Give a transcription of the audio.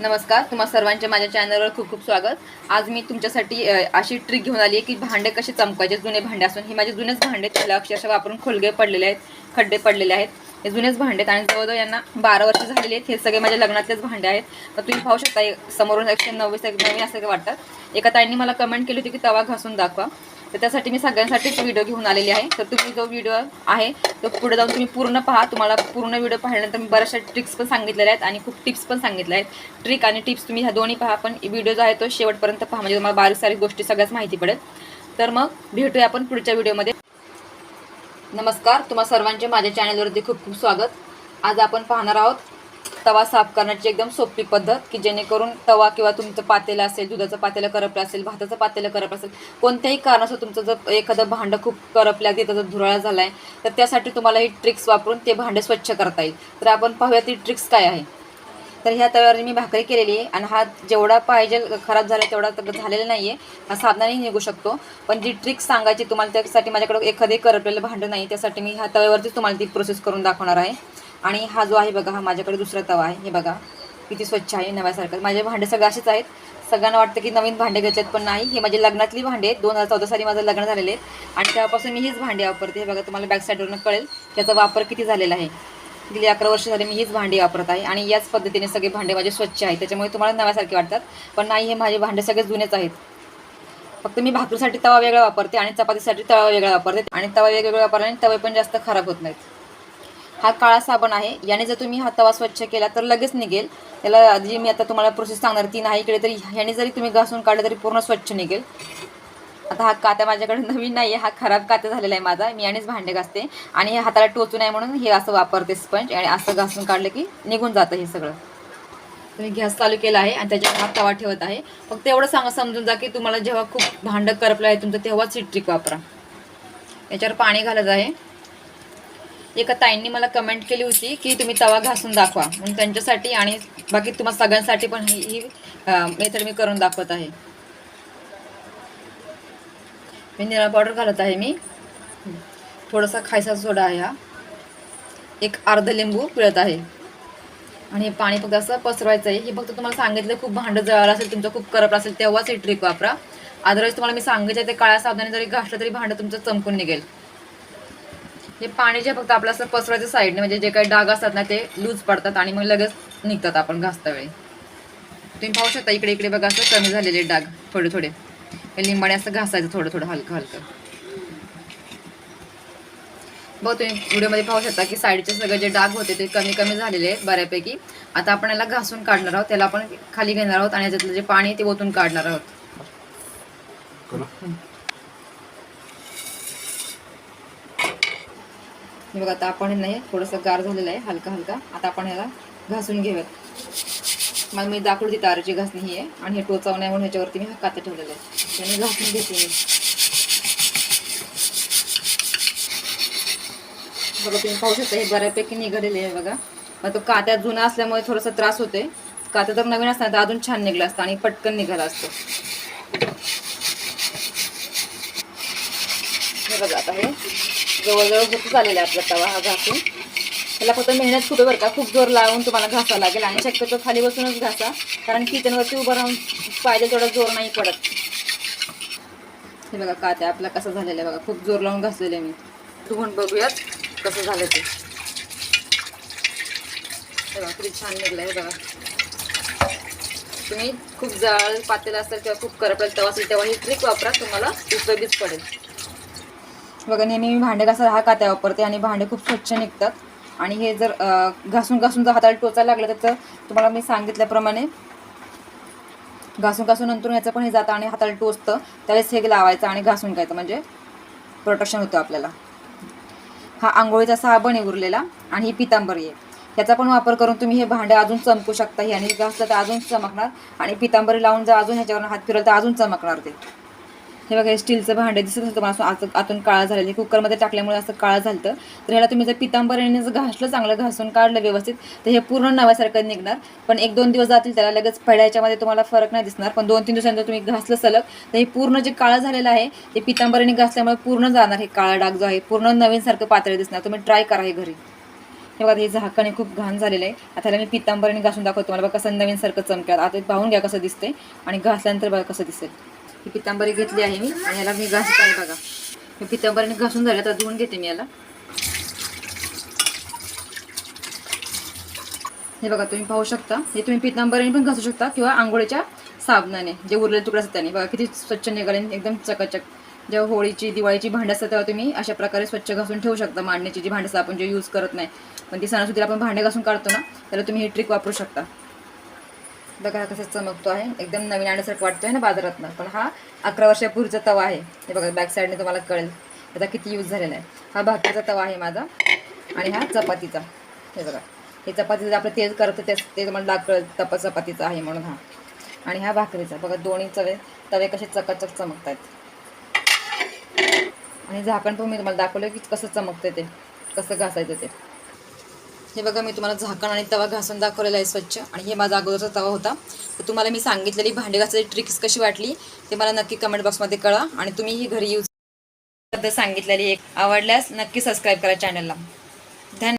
नमस्कार तुम्हा सर्वांच्या माझ्या चॅनलवर खूप खूप स्वागत. आज मी तुमच्यासाठी अशी ट्रिक घेऊन आली आहे की भांडे कसे चमकायचे जुने भांडे असून हे माझे जुनेच भांडे आहेत. त्याला अक्षरशः वापरून खोलगे पडलेले आहेत खड्डे पडलेले आहेत. हे जुनेच भांडे आहेत आणि जवळजवळ यांना बारा वर्ष झालेले आहेत. हे सगळे माझ्या लग्नातलेच भांडे आहेत. तर तुम्ही पाहू शकता समोरून एकशे नव्वीस एक नवीन असं वाटतात एका ताईंनी मला कमेंट केली होती की तवा घासून दाखवा. तर त्यासाठी मी सगळ्यांसाठीच व्हिडिओ घेऊन आलेली आहे. तर तुम्ही जो व्हिडिओ आहे तो पुढे जाऊन तुम्ही पूर्ण पहा. तुम्हाला पूर्ण व्हिडिओ पाहिल्यानंतर मी बऱ्याचशा ट्रिक्स पण सांगितलेल्या आहेत आणि खूप टिप्स पण सांगितल्या आहेत. ट्रिक आणि टिप्स तुम्ही ह्या दोन्ही पहा पण व्हिडिओ जो आहे तो शेवटपर्यंत पहा. म्हणजे तुम्हाला बारीक सारीक गोष्टी सगळ्याच माहिती पडेल. तर मग भेटूया आपण पुढच्या व्हिडिओमध्ये नमस्कार तुम्हा सर्वांचे माझ्या चॅनलवरती खूप खूप स्वागत. आज आपण पाहणार आहोत तवा साफ करण्याची एकदम सोपी पद्धत की जेणेकरून तवा किंवा तुमचं पातेलं असेल दुधाचं पातेलं करपलं असेल भाताचं पातेलं करपलं असेल कोणत्याही कारणाचं तुमचं जर एखादं भांडं खूप करपलं आहे त्याचा जर धुराळा झाला आहे तर त्यासाठी तुम्हाला ही ट्रिक्स वापरून ते भांडे स्वच्छ करता येईल. तर आपण पाहूया ती ट्रिक्स काय आहे. तर ह्या तव्यावर मी भाकरी केलेली आहे आणि हा जेवढा पाहिजे खराब झाला तेवढा तर झालेला नाही आहे हा साधनाने निघू शकतो. पण जी ट्रिक सांगायची तुम्हाला त्यासाठी माझ्याकडे एखादे करपलेलं भांडं नाही त्यासाठी मी ह्या तव्यावरतीच तुम्हाला ती प्रोसेस करून दाखवणार आहे. आणि हा जो आहे बघा हा माझ्याकडे दुसरा तवा आहे. हे बघा किती स्वच्छ आहे नव्यासारखं. माझे भांडे सगळे असेच आहेत. सगळ्यांना वाटतं की नवीन भांडे घेतलेत पण नाही. हे माझे लग्नातली भांडे आहेत. दोन हजार चौदा साली माझं लग्न झालेले आहेत. आणि तेव्हापासून मी हीच भांडे वापरते. हे बघा तुम्हाला बॅक साईडवरून कळेल त्याचा वापर किती झालेला आहे. गेली अकरा वर्ष झाली मी हीच भांडी वापरत आहे. आणि याच पद्धतीने सगळे भांडे माझे स्वच्छ आहेत. त्याच्यामुळे तुम्हाला नव्यासारखे वाटतात. पण नाही हे माझे भांडे सगळे जुनेच आहेत. फक्त मी भाकरीसाठी तवा वेगळा वापरते आणि चपातीसाठी तवा वेगळा वापरते. आणि तवा वेगवेगळा वापरल्याने तवे पण जास्त खराब होत नाहीत. हा काळा साबण आहे. याने जर तुम्ही हा तवा स्वच्छ केला तर लगेच निघेल. त्याला जी मी आता तुम्हाला प्रोसेस सांगणार ती नाही केली तरी ह्याने जरी तुम्ही घासून काढलं तरी पूर्ण स्वच्छ निघेल. आता हा कात्या माझ्याकडे नवीन नाही आहे हा खराब कात्या झालेला आहे माझा. मी यानेच भांडे घासते. आणि हे हाताला टोचू नये म्हणून हे असं वापरते स्पंज आणि असं घासून काढलं की निघून जातं हे सगळं. तुम्ही गॅस चालू केला आहे आणि त्याच्यावर हा तवा ठेवत आहे. फक्त एवढं सांगा समजून जा की तुम्हाला जेव्हा खूप भांडं करपलं आहे तुमचं तेव्हाच सिट्रिक वापरा. याच्यावर पाणी घालत आहे. एका ताईंनी मला कमेंट केली होती की तुम्ही तवा घासून दाखवा. म्हणून त्यांच्यासाठी आणि बाकी तुम्हाला सगळ्यांसाठी पण ही ही मेथड मी करून दाखवत आहे. मी निळा पावडर घालत आहे मी. थोडासा खायचा सोडा आहे हा. एक अर्ध लिंबू पिळत आहे. आणि हे पाणी फक्त असं पसरवायचं आहे. हे फक्त तुम्हाला सांगितलं खूप भांडं जळालं असेल तुमचं खूप करप असेल तेव्हाच ही ट्रिक वापरा. अदरवाईज तुम्हाला मी सांगायचं ते काळ्या साबणाने जरी घासलं तरी भांडं तुमचं चमकून निघेल. हे पाणी जे फक्त आपलं असं पसरवायचं साईडने म्हणजे जे काही डाग असतात ना ते लूज पडतात आणि मग लगेच निघतात आपण घासता वेळी तुम्ही पाहू शकता इकडे इकडे बघा असं कमी झालेले डाग थोडे थोडे. हे लिंबाने असं घासायचं थोडं थोडं हलकं हलकं. बघ तुम्ही व्हिडिओमध्ये पाहू शकता की साईडचे सगळे जे डाग होते ते कमी कमी झालेले आहेत बऱ्यापैकी. आता आपण याला घासून काढणार आहोत त्याला आपण खाली घेणार आहोत आणि याच्यातलं जे पाणी ते ओतून काढणार आहोत. हे बघा आता आपण नाही थोडंसं गार झालेलं आहे हलका हलका. आता आपण ह्याला घासून घेऊयात. मग मी दाखवली ती ताराची घासणी ही आहे आणि हे टोचाव नाही म्हणून ह्याच्यावरती मी हा कातं ठेवलेलं आहे. त्याने घासून घेते मी. बघा तुम्ही पाहू शकता हे बऱ्यापैकी निघालेले आहे बघा. मग तो कात्या जुना असल्यामुळे थोडासा त्रास होतोय. कात्या तर नवीन असताना तर अजून छान निघला असतं आणि पटकन निघाला असतो. हे बघा आता हे जवळजवळ होत झालेलं आहे आपला तवा हा घासून. त्याला फक्त मेहनत खूप बरं का खूप जोर लावून तुम्हाला घासावं लागेल आणि शक्यतो खाली बसूनच घासा कारण किचनवरती उभं राहून पाहिजे तेवढा जोर नाही पडत. हे बघा कात्या आपला कसा झालेला आहे बघा खूप जोर लावून घासलेले मी. धुवून बघूयात कसं झालं ते. हे बघा किती छान निघलं आहे बघा. तुम्ही खूप जाळ पातेलं असेल किंवा खूप करपेल तवा असेल तेव्हा ही ट्रिक वापरा तुम्हाला उपयोगीच पडेल. बघा नेहमी मी भांडे घासायला हा कात्या वापरते आणि भांडे खूप स्वच्छ निघतात. आणि हे जर घासून घासून जर हाताला टोचायला लागलं तर तुम्हाला मी सांगितल्याप्रमाणे घासून घासून नंतर ह्याचं पण हे जातं आणि हाताला टोचतं. त्यावेळेस हे लावायचं आणि घासून घ्यायचं म्हणजे प्रोटेक्शन होतं आपल्याला. हा आंघोळीचा साबण आहे उरलेला आणि ही पितांबरी आहे. याचा पण वापर करून तुम्ही हे भांडे अजून चमकू शकता. आणि घासलं तर अजून चमकणार आणि पितांबरी लावून जर अजून ह्याच्यावर हात फिरवलं तर अजून चमकणार ते. हे बघा हे स्टीलचं भांडे दिसत होतं तुम्हाला. असं आत- आतून काळा झालेलं कुकरमध्ये टाकल्यामुळे असं काळं झालं तर ह्याला तुम्ही जर पितांबरीने जर घासलं चांगलं घासून काढलं व्यवस्थित तर हे पूर्ण नव्यासारखं निघणार. पण एक दोन दिवस जातील त्याला लगेच पडायच्यामध्ये तुम्हाला फरक नाही दिसणार. पण दोन तीन दिवसानंतर तुम्ही घासलं सलग तर हे पूर्ण जे काळं झालेलं आहे ते पितांबरीने घासल्यामुळे पूर्ण जाणार हे काळा डाग जो आहे. पूर्ण नवीनसारखं पातळी दिसणार. तुम्ही ट्राय करा हे घरी. हे बघा हे झाकण हे खूप घाण झालेलं आहे. आता ह्याला मी पितांबरीने घासून दाखवतो तुम्हाला. बघा कसं नवीन सारखं चमक्यात आता पाहून घ्या कसं दिसते आणि घासल्यानंतर बघा कसं दिसेल. ही पितांबरी घेतली आहे मी. आणि याला मी घासत आहे बघा. मी पितांबरीने घासून झालं. तर धुवून घेते मी याला. हे बघा तुम्ही पाहू शकता. हे तुम्ही पितांबरीने पण घासू शकता किंवा आंघोळीच्या साबणाने जे उरलेले तुकडे असतात त्याने. बघा किती स्वच्छ निघाले एकदम चकाचक. जेव्हा होळीची दिवाळीची भांडं असतात तेव्हा तुम्ही अशा प्रकारे स्वच्छ घासून ठेवू शकता. मांडण्याची जी भांडं असतात आपण जे यूज करत नाही. पण ती सणासुदीला आपण भांडे घासून काढतो ना त्याला तुम्ही ही ट्रिक वापरू शकता. बघा हा कसा चमकतो आहे. एकदम नवीन आणण्यासारखं वाटतोय ना बाजारातनं. पण हा अकरा वर्षापूर्वीचा तवा आहे. हे बघा बॅक साईडने तुम्हाला कळेल. त्याचा किती यूज झालेला आहे. हा भाकरीचा तवा आहे माझा आणि हा चपातीचा. हे बघा. हे चपातीचं आपलं तेल करतं ते ते तुम्हाला दाख कळेल तपा चपातीचा आहे म्हणून हा. आणि हा भाकरीचा. बघा दोन्ही चवे तवे कसे चकाचक चमकत आहेत आणि झाकण पण मी तुम्हाला दाखवलं की कसं चमकतं ते. कसं घासायचं ते. हे बघा मी तुम्हाला झाकण आणि तवा घासून दाखवलेला आहे स्वच्छ. आणि हे माझा अगोदरचा तवा होता. तर तुम्हाला मी सांगितलेली भांडे घासायची ट्रिक्स कशी वाटली ते मला नक्की कमेंट बॉक्समध्ये कळा आणि तुम्ही ही घरी यूज सांगितलेली एक आवडल्यास नक्की सबस्क्राईब करा चॅनलला धन्यवाद.